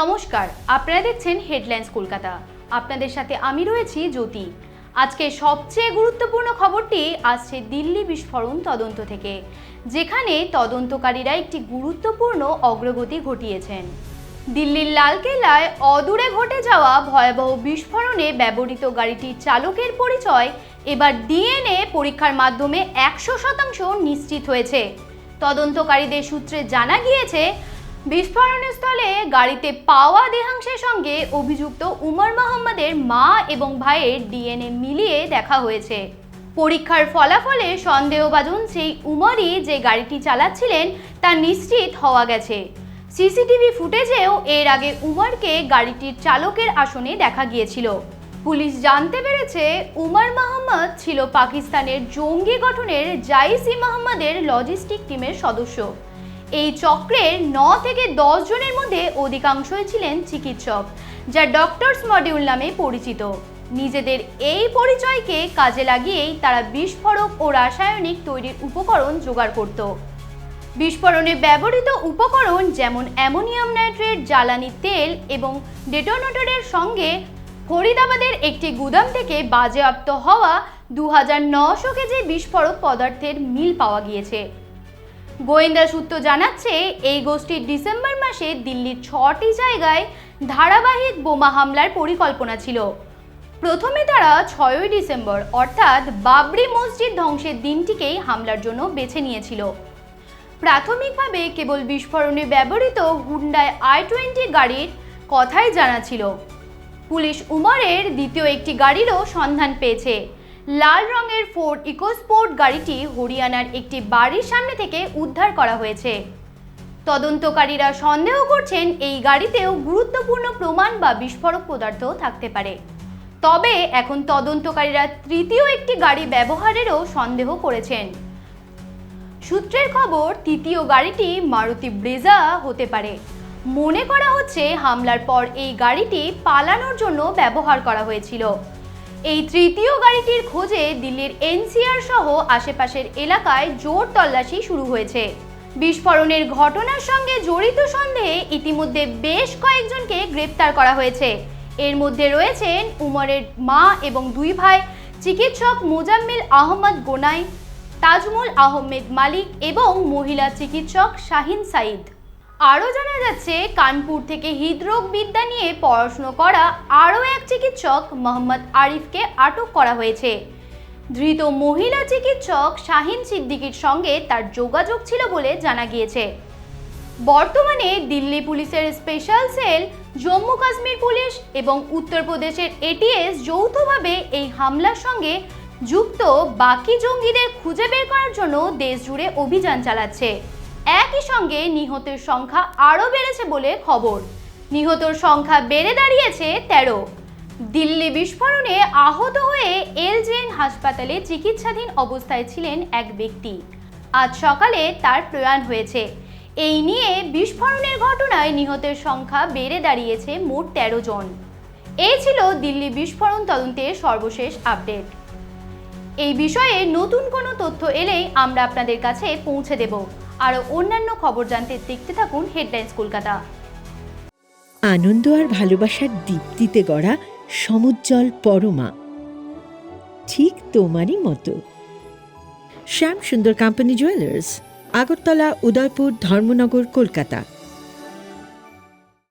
নমস্কার, আপনারা দেখছেন হেডলাইন্স কলকাতা। আপনাদের সাথে আমি রয়েছি জ্যোতি। আজকে সবচেয়ে গুরুত্বপূর্ণ খবরটি আসছে দিল্লি বিস্ফোরণ তদন্ত থেকে, যেখানে তদন্তকারীরা একটি গুরুত্বপূর্ণ অগ্রগতি ঘটিয়েছেন। দিল্লির লালকেল্লায় অদূরে ঘটে যাওয়া ভয়াবহ বিস্ফোরণে ব্যবহৃত গাড়িটির চালকের পরিচয় এবার ডিএনএ পরীক্ষার মাধ্যমে একশো শতাংশ নিশ্চিত হয়েছে। তদন্তকারীদের সূত্রে জানা গিয়েছে বিস্ফোরণের স্থলে গাড়িতে পাওয়া দেহাংশের সঙ্গে অভিযুক্ত উমর মোহাম্মদের মা এবং ভাইয়ের ডিএনএ মিলিয়ে দেখা হয়েছে। পরীক্ষার ফলাফলে সন্দেহভাজন সেই উমরই যে গাড়িটি চালাচ্ছিলেন তা নিশ্চিত হওয়া গেছে। সিসিটিভি ফুটেজেও এর আগে উমরকে গাড়িটির চালকের আসনে দেখা গিয়েছিল। পুলিশ জানতে পেরেছে, উমর মোহাম্মদ ছিল পাকিস্তানের জঙ্গি গঠনের জাইসি মোহাম্মদের লজিস্টিক টিমের সদস্য। এই চক্রের ন থেকে দশ জনের মধ্যে অধিকাংশই ছিলেন চিকিৎসক, যা ডক্টরস মডিউল নামে পরিচিত। নিজেদের এই পরিচয়কে কাজে লাগিয়েই তারা বিস্ফোরক ও রাসায়নিক তৈরির উপকরণ জোগাড় করত। বিস্ফোরণে ব্যবহৃত উপকরণ যেমন অ্যামোনিয়াম নাইট্রেট, জ্বালানি তেল এবং ডেটোনেটরের সঙ্গে ফরিদাবাদের একটি গুদাম থেকে বাজেয়াপ্ত হওয়া দু হাজার নশো কেজি বিস্ফোরক পদার্থের মিল পাওয়া গিয়েছে। গোয়েন্দা সূত্র জানাচ্ছে, এই গোষ্ঠীর ডিসেম্বর মাসে দিল্লির ছটি জায়গায় ধারাবাহিক বোমা হামলার পরিকল্পনা ছিল। প্রথমে তারা ছয়ই ডিসেম্বর, অর্থাৎ বাবরি মসজিদ ধ্বংসের দিনটিকেই হামলার জন্য বেছে নিয়েছিল। প্রাথমিকভাবে কেবল বিস্ফোরণে ব্যবহৃত হুন্ডায় আই টোয়েন্টি গাড়ির কথাই জানা ছিল। পুলিশ উমরের দ্বিতীয় একটি গাড়িরও সন্ধান পেয়েছে। লাল রঙের ফোর্ড ইকোস্পোর্ট গাড়িটি হরিয়ানার একটি বাড়ির সামনে থেকে উদ্ধার করা হয়েছে। তদন্তকারীরা সন্দেহ করছেন এই গাড়িতেও গুরুত্বপূর্ণ প্রমাণ বা বিস্ফোরক পদার্থ থাকতে পারে। তবে এখন তদন্তকারীরা তৃতীয় একটি গাড়ি ব্যবহারেরও সন্দেহ করেছেন। সূত্রের খবর, তৃতীয় গাড়িটি মারুতি ব্রেজা হতে পারে। মনে করা হচ্ছে, হামলার পর এই গাড়িটি পালানোর জন্য ব্যবহার করা হয়েছিল। এই তৃতীয় গাড়িটির খোঁজে দিল্লির এনসিআর সহ আশেপাশের এলাকায় জোর তল্লাশি শুরু হয়েছে। বিস্ফোরণের ঘটনার সঙ্গে জড়িত সন্দেহে ইতিমধ্যে বেশ কয়েকজনকে গ্রেপ্তার করা হয়েছে। এর মধ্যে রয়েছেন উমরের মা এবং দুই ভাই, চিকিৎসক মোজাম্মিল আহমদ গোনাই, তাজমুল আহমেদ মালিক এবং মহিলা চিকিৎসক শাহিন সাইদ আরও জানা যাচ্ছে, কানপুর থেকে হৃদরোগ বিদ্যা নিয়ে পড়াশুনো করা আরও এক চিকিৎসক মোহাম্মদ আরিফকে আটক করা হয়েছে। ধৃত মহিলা চিকিৎসক শাহিন সিদ্দিকির সঙ্গে তার যোগাযোগ ছিল বলে জানা গিয়েছে। বর্তমানে দিল্লি পুলিশের special cell, Jammu Kashmir police এবং উত্তরপ্রদেশের এটিএস যৌথভাবে এই হামলার সঙ্গে যুক্ত বাকি জঙ্গিদের খুঁজে বের করার জন্য দেশ জুড়ে অভিযান চালাচ্ছে। একই সঙ্গে নিহতের সংখ্যা আরও বেড়েছে বলে খবর। নিহতর সংখ্যা বেড়ে দাঁড়িয়েছে তেরো। দিল্লি বিস্ফোরণে আহত হয়ে এলজেন হাসপাতালে চিকিৎসাধীন অবস্থায় ছিলেন এক ব্যক্তি। আজ সকালে তার প্রয়াণ হয়েছে। এই নিয়ে বিস্ফোরণের ঘটনায় নিহতের সংখ্যা বেড়ে দাঁড়িয়েছে মোট তেরো জন। এই ছিল দিল্লি বিস্ফোরণ তদন্তের সর্বশেষ আপডেট। এই বিষয়ে নতুন কোনো তথ্য এলেই আমরা আপনাদের কাছে পৌঁছে দেব। আরও অন্যান্য খবর জানতে দেখতে থাকুন হেডলাইন্স কলকাতা। আনন্দ আর ভালোবাসার দীপ্তিতে গড়া সমুজ্জ্বল পরমা। ঠিক তোমারই মতো। Shyam Sundar company jewellers Agartala, Udaipur, Dharmanagar, Kolkata.